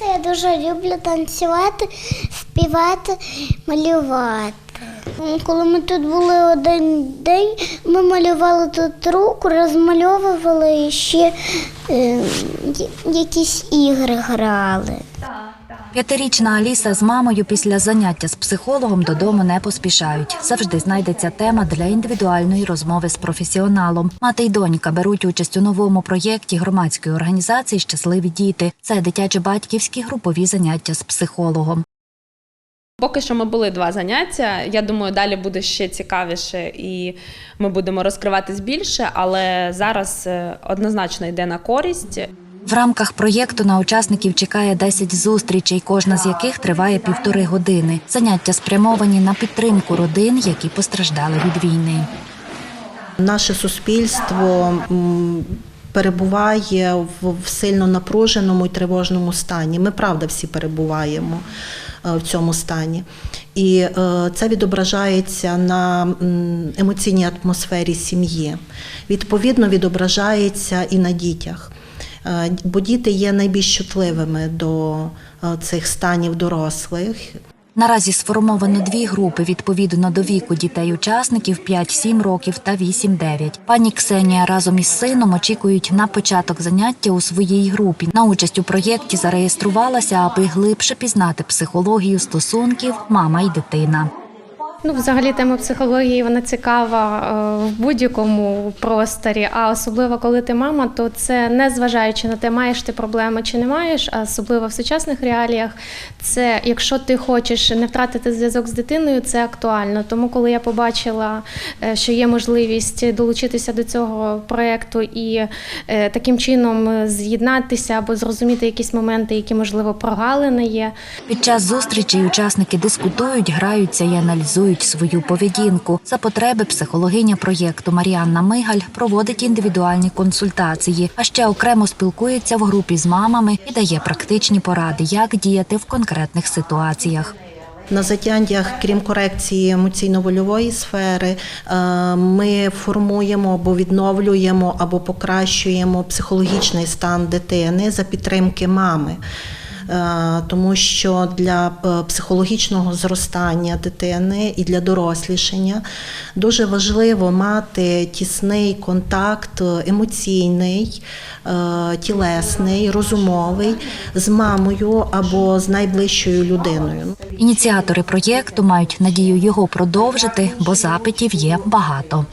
Аліса, я дуже люблю танцювати, співати, малювати. Коли ми тут були один день, ми малювали тут руку, розмальовували і ще е, якісь ігри грали. П'ятирічна Аліса з мамою після заняття з психологом додому не поспішають. Завжди знайдеться тема для індивідуальної розмови з професіоналом. Мати й донька беруть участь у новому проєкті громадської організації Щасливі діти. Це дитячо-батьківські групові заняття з психологом. Поки що ми були два заняття. Я думаю, далі буде ще цікавіше і ми будемо розкриватись більше, але зараз е, однозначно йде на користь. В рамках проєкту на учасників чекає 10 зустрічей, кожна з яких триває півтори години. Заняття спрямовані на підтримку родин, які постраждали від війни. Наше суспільство перебуває в, сильно напруженому і тривожному стані. Ми правда всі перебуваємо е, в цьому стані. І е, це відображається на емоційній атмосфері сім'ї. Відповідно, відображається і на дітях. Е, Бо діти є найбільш чутливими до е, цих станів дорослих. Наразі сформовано дві групи відповідно до віку дітей-учасників 5-7 років та 8-9. Пані Ксенія разом із сином очікують на початок заняття у своїй групі. На участь у проєкті зареєструвалася, аби глибше пізнати психологію стосунків мама й дитина. Ну, взагалі, тема психології вона цікава е, в будь-якому просторі. А особливо коли ти мама, то це не зважаючи на те, маєш ти проблеми чи не маєш, а особливо в сучасних реаліях. Це якщо ти хочеш не втратити зв'язок з дитиною, це актуально. Тому, коли я побачила, е, що є можливість долучитися до цього проекту і е, таким чином з'єднатися або зрозуміти якісь моменти, які можливо прогалини є. Під час зустрічей учасники дискутують, граються і аналізують свою поведінку. За потреби психологиня проєкту Маріанна Мигаль проводить індивідуальні консультації, а ще окремо спілкується в групі з мамами і дає практичні поради, як діяти в конкретних ситуаціях. На заняттях, крім корекції емоційно-вольової сфери, е, ми формуємо або відновлюємо, або покращуємо психологічний стан дитини за підтримки мами. Е, Тому що для е, психологічного зростання дитини і для дорослішання дуже важливо мати тісний контакт емоційний, е, тілесний, розумовий з мамою або з найближчою людиною. Ініціатори проєкту мають надію його продовжити, бо запитів є багато.